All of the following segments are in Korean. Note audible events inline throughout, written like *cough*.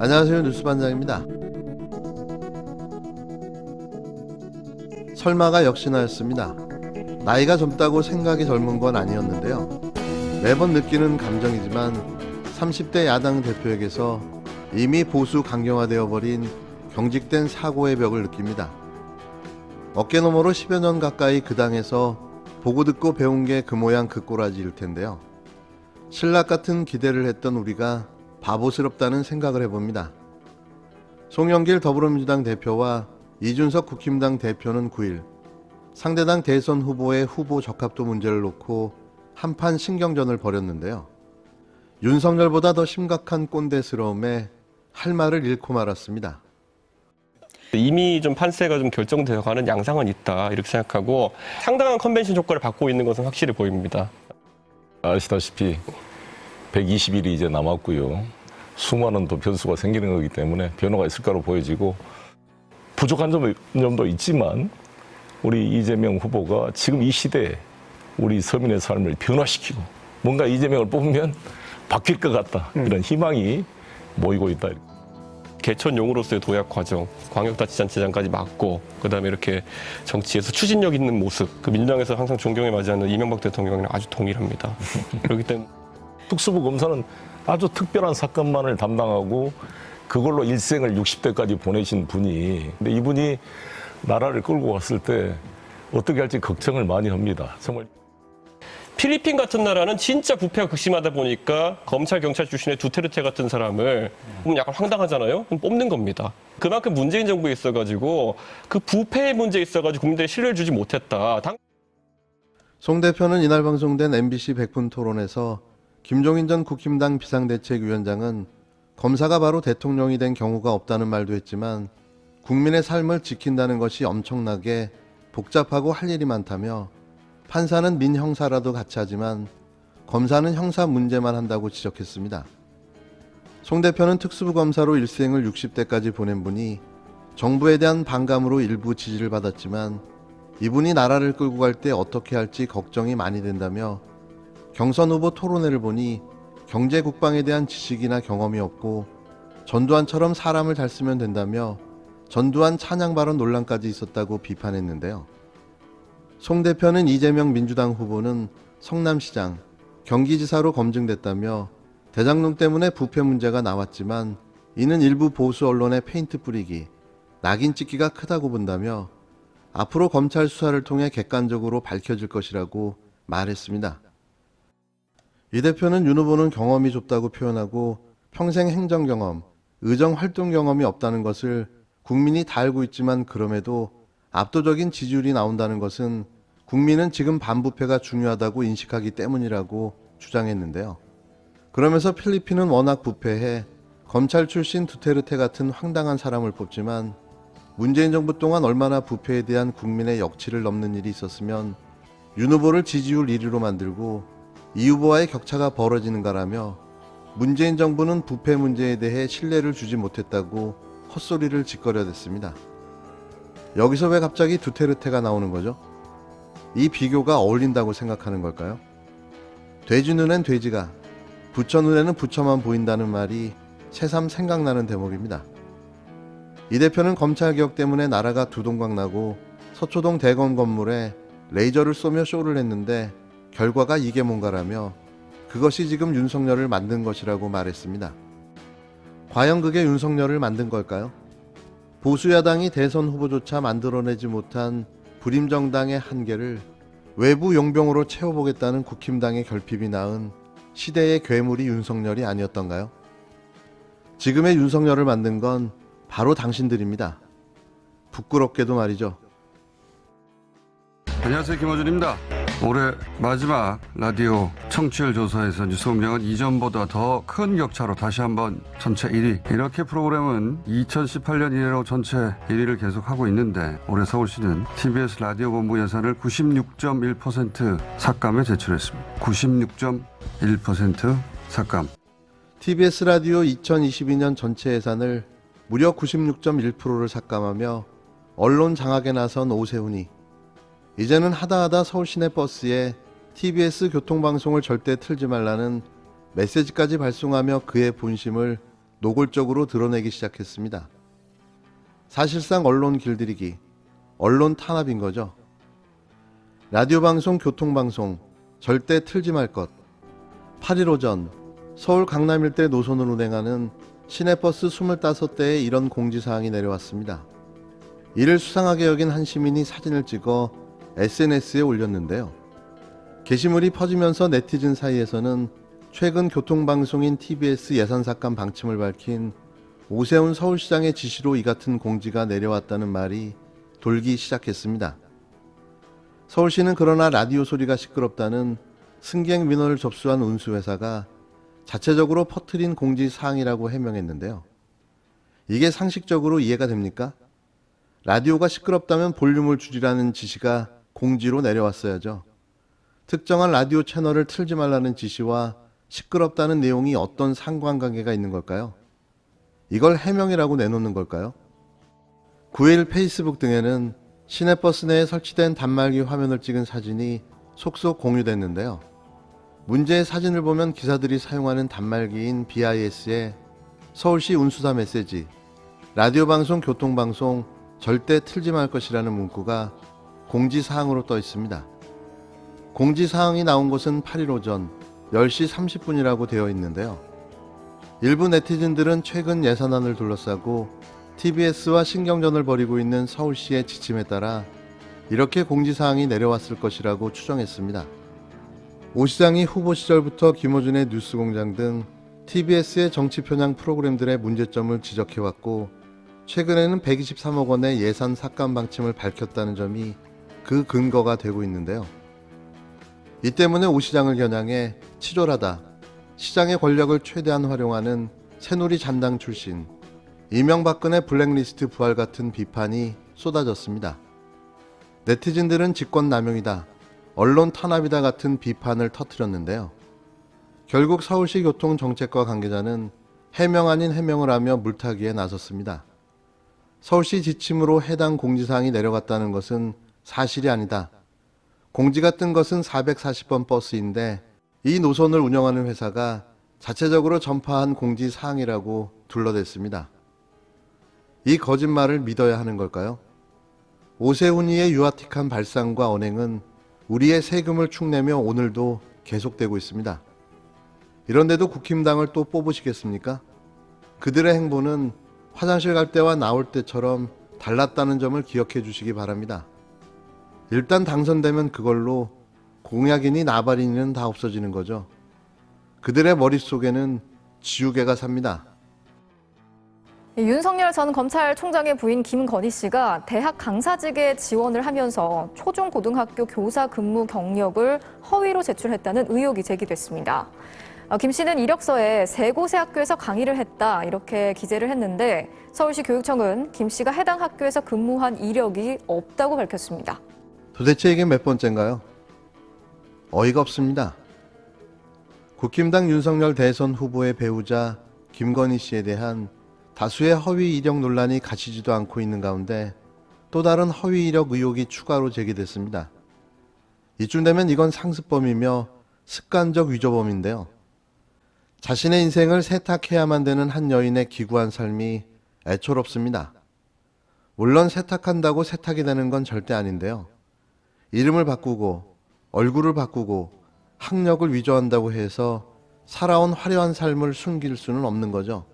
안녕하세요 뉴스반장입니다. 설마가 역시나였습니다. 나이가 젊다고 생각이 젊은 건 아니었는데요. 매번 느끼는 감정이지만 30대 야당 대표에게서 이미 보수 강경화되어 버린 경직된 사고의 벽을 느낍니다. 어깨너머로 10여 년 가까이 그 당에서 보고 듣고 배운 게 그 모양 그 꼬라지일 텐데요. 신락 같은 기대를 했던 우리가 바보스럽다는 생각을 해봅니다. 송영길 더불어민주당 대표와 이준석 국힘당 대표는 9일 상대당 대선 후보의 후보 적합도 문제를 놓고 한판 신경전을 벌였는데요. 윤석열보다 더 심각한 꼰대스러움에 할 말을 잃고 말았습니다. 이미 좀 판세가 좀 결정되어 가는 양상은 있다 이렇게 생각하고 상당한 컨벤션 효과를 받고 있는 것은 확실히 보입니다. 아시다시피 120일이 이제 남았고요. 수많은 또 변수가 생기는 거기 때문에 변화가 있을 거로 보여지고 부족한 점- 점도 있지만 우리 이재명 후보가 지금 이 시대에 우리 서민의 삶을 변화시키고 뭔가 이재명을 뽑으면 바뀔 것 같다 이런 희망이 모이고 있다. 개천용으로서의 도약 과정, 광역자치단체장까지 맡고 그다음에 이렇게 정치에서 추진력 있는 모습, 그 민주당에서 항상 존경에 맞지 않는 이명박 대통령이랑 아주 동일합니다. *laughs* 그렇기 때문에 특수부 검사는 아주 특별한 사건만을 담당하고 그걸로 일생을 60대까지 보내신 분이 근데 이분이 나라를 끌고 갔을 때 어떻게 할지 걱정을 많이 합니다. 정말 필리핀 같은 나라는 진짜 부패가 극심하다 보니까 검찰 경찰 출신의 두테르테 같은 사람을 보면 약간 황당하잖아요. 그럼 뽑는 겁니다. 그만큼 문재인 정부에 있어가지고 그 부패의 문제에 있어가지고 국민들이 신뢰를 주지 못했다. 당- 송 대표는 이날 방송된 MBC 백분 토론에서 김종인 전 국힘당 비상대책위원장은 검사가 바로 대통령이 된 경우가 없다는 말도 했지만 국민의 삶을 지킨다는 것이 엄청나게 복잡하고 할 일이 많다며 판사는 민형사라도 같이 하지만 검사는 형사 문제만 한다고 지적했습니다. 송 대표는 특수부 검사로 일생을 60대까지 보낸 분이 정부에 대한 반감으로 일부 지지를 받았지만 이분이 나라를 끌고 갈 때 어떻게 할지 걱정이 많이 된다며 경선 후보 토론회를 보니 경제 국방에 대한 지식이나 경험이 없고 전두환처럼 사람을 잘 쓰면 된다며 전두환 찬양 발언 논란까지 있었다고 비판했는데요. 송 대표는 이재명 민주당 후보는 성남시장, 경기지사로 검증됐다며 대장동 때문에 부패 문제가 나왔지만 이는 일부 보수 언론의 페인트 뿌리기, 낙인 찍기가 크다고 본다며 앞으로 검찰 수사를 통해 객관적으로 밝혀질 것이라고 말했습니다. 이 대표는 윤 후보는 경험이 좁다고 표현하고 평생 행정 경험, 의정 활동 경험이 없다는 것을 국민이 다 알고 있지만 그럼에도 압도적인 지지율이 나온다는 것은 국민은 지금 반부패가 중요하다고 인식하기 때문이라고 주장했는데요. 그러면서 필리핀은 워낙 부패해 검찰 출신 두테르테 같은 황당한 사람을 뽑지만 문재인 정부 동안 얼마나 부패에 대한 국민의 역치를 넘는 일이 있었으면 윤 후보를 지지율 1위로 만들고 이 후보와의 격차가 벌어지는가라며 문재인 정부는 부패 문제에 대해 신뢰를 주지 못했다고 헛소리를 짓거려댔습니다. 여기서 왜 갑자기 두테르테가 나오는 거죠? 이 비교가 어울린다고 생각하는 걸까요? 돼지 눈엔 돼지가, 부처 눈에는 부처만 보인다는 말이 새삼 생각나는 대목입니다. 이 대표는 검찰 개혁 때문에 나라가 두동강 나고 서초동 대검 건물에 레이저를 쏘며 쇼를 했는데 결과가 이게 뭔가라며 그것이 지금 윤석열을 만든 것이라고 말했습니다. 과연 그게 윤석열을 만든 걸까요? 보수야당이 대선 후보조차 만들어내지 못한 불임정당의 한계를 외부 용병으로 채워보겠다는 국힘당의 결핍이 낳은 시대의 괴물이 윤석열이 아니었던가요? 지금의 윤석열을 만든 건 바로 당신들입니다. 부끄럽게도 말이죠. 안녕하세요 김호준입니다. 올해 마지막 라디오 청취율 조사에서 뉴스 공장은 이전보다 더 큰 격차로 다시 한번 전체 1위. 이렇게 프로그램은 2018년 이래로 전체 1위를 계속하고 있는데 올해 서울시는 TBS 라디오 본부 예산을 96.1% 삭감에 제출했습니다. 96.1% 삭감. TBS 라디오 2022년 전체 예산을 무려 96.1%를 삭감하며 언론 장악에 나선 오세훈이 이제는 하다하다 서울 시내 버스에 TBS 교통방송을 절대 틀지 말라는 메시지까지 발송하며 그의 본심을 노골적으로 드러내기 시작했습니다. 사실상 언론 길들이기, 언론 탄압인 거죠. 라디오 방송, 교통 방송 절대 틀지 말 것. 8일 오전 서울 강남 일대 노선을 운행하는 시내버스 25대에 이런 공지사항이 내려왔습니다. 이를 수상하게 여긴 한 시민이 사진을 찍어 SNS에 올렸는데요. 게시물이 퍼지면서 네티즌 사이에서는 최근 교통방송인 TBS 예산삭감 방침을 밝힌 오세훈 서울시장의 지시로 이 같은 공지가 내려왔다는 말이 돌기 시작했습니다. 서울시는 그러나 라디오 소리가 시끄럽다는 승객 민원을 접수한 운수회사가 자체적으로 퍼뜨린 공지 사항이라고 해명했는데요. 이게 상식적으로 이해가 됩니까? 라디오가 시끄럽다면 볼륨을 줄이라는 지시가 공지로 내려왔어야죠. 특정한 라디오 채널을 틀지 말라는 지시와 시끄럽다는 내용이 어떤 상관관계가 있는 걸까요? 이걸 해명이라고 내놓는 걸까요? 9일 페이스북 등에는 시내버스 내에 설치된 단말기 화면을 찍은 사진이 속속 공유됐는데요. 문제의 사진을 보면 기사들이 사용하는 단말기인 BIS에 서울시 운수사 메시지, 라디오 방송, 교통 방송 절대 틀지 말 것이라는 문구가 공지 사항으로 떠 있습니다. 공지 사항이 나온 곳은 8일 오전 10시 30분이라고 되어 있는데요. 일부 네티즌들은 최근 예산안을 둘러싸고 TBS와 신경전을 벌이고 있는 서울시의 지침에 따라 이렇게 공지사항이 내려왔을 것이라고 추정했습니다. 오 시장이 후보 시절부터 김호준의 뉴스공장 등 TBS의 정치 편향 프로그램들의 문제점을 지적해왔고 최근에는 123억 원의 예산 삭감 방침을 밝혔다는 점이 그 근거가 되고 있는데요. 이 때문에 오 시장을 겨냥해 치졸하다, 시장의 권력을 최대한 활용하는 새누리 잔당 출신 이명박근혜 블랙리스트 부활 같은 비판이 쏟아졌습니다. 네티즌들은 직권 남용이다, 언론 탄압이다 같은 비판을 터뜨렸는데요. 결국 서울시 교통정책과 관계자는 해명 아닌 해명을 하며 물타기에 나섰습니다. 서울시 지침으로 해당 공지사항이 내려갔다는 것은 사실이 아니다. 공지가 뜬 것은 440번 버스인데 이 노선을 운영하는 회사가 자체적으로 전파한 공지 사항이라고 둘러댔습니다. 이 거짓말을 믿어야 하는 걸까요? 오세훈이의 유아틱한 발상과 언행은 우리의 세금을 축내며 오늘도 계속되고 있습니다. 이런데도 국힘당을 또 뽑으시겠습니까? 그들의 행보는 화장실 갈 때와 나올 때처럼 달랐다는 점을 기억해 주시기 바랍니다. 일단 당선되면 그걸로 공약이니 나발이니는 다 없어지는 거죠. 그들의 머릿속에는 지우개가 삽니다. 윤석열 전 검찰총장의 부인 김건희 씨가 대학 강사직에 지원을 하면서 초중고등학교 교사 근무 경력을 허위로 제출했다는 의혹이 제기됐습니다. 어, 김 씨는 이력서에 세 곳의 학교에서 강의를 했다 이렇게 기재를 했는데 서울시 교육청은 김 씨가 해당 학교에서 근무한 이력이 없다고 밝혔습니다. 도대체 이게 몇 번째인가요? 어이가 없습니다. 국힘당 윤석열 대선 후보의 배우자 김건희 씨에 대한 다수의 허위 이력 논란이 가시지도 않고 있는 가운데 또 다른 허위 이력 의혹이 추가로 제기됐습니다. 이쯤 되면 이건 상습범이며 습관적 위조범인데요. 자신의 인생을 세탁해야만 되는 한 여인의 기구한 삶이 애초롭습니다. 물론 세탁한다고 세탁이 되는 건 절대 아닌데요. 이름을 바꾸고 얼굴을 바꾸고 학력을 위조한다고 해서 살아온 화려한 삶을 숨길 수는 없는 거죠.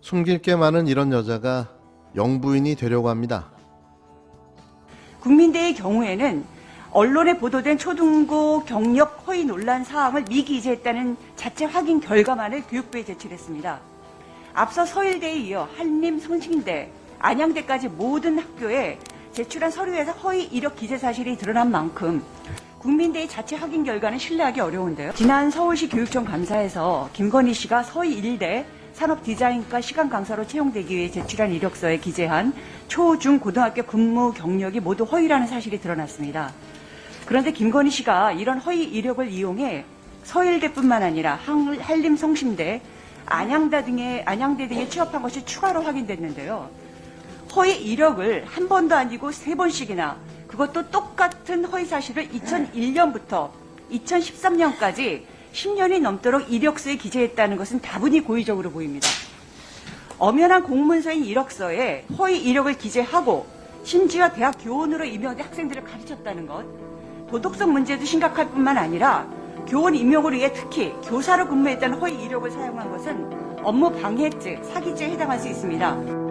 숨길 게 많은 이런 여자가 영부인이 되려고 합니다. 국민대의 경우에는 언론에 보도된 초등고 경력 허위 논란 사항을 미기재했다는 자체 확인 결과만을 교육부에 제출했습니다. 앞서 서일대에 이어 한림, 성신대, 안양대까지 모든 학교에 제출한 서류에서 허위 이력 기재 사실이 드러난 만큼 국민대의 자체 확인 결과는 신뢰하기 어려운데요. 지난 서울시 교육청 감사에서 김건희 씨가 서희 1대 산업 디자인과 시간 강사로 채용되기 위해 제출한 이력서에 기재한 초, 중, 고등학교 근무 경력이 모두 허위라는 사실이 드러났습니다. 그런데 김건희 씨가 이런 허위 이력을 이용해 서일대뿐만 아니라 한- 한림성심대, 안양대 등의 안양대 등에 취업한 것이 추가로 확인됐는데요. 허위 이력을 한 번도 아니고 세 번씩이나 그것도 똑같은 허위 사실을 2001년부터 2013년까지 10년이 넘도록 이력서에 기재했다는 것은 다분히 고의적으로 보입니다. 엄연한 공문서인 이력서에 허위 이력을 기재하고 심지어 대학 교원으로 임명된 학생들을 가르쳤다는 것. 도덕성 문제도 심각할 뿐만 아니라 교원 임용을 위해 특히 교사로 근무했다는 허위 이력을 사용한 것은 업무 방해죄, 사기죄에 해당할 수 있습니다.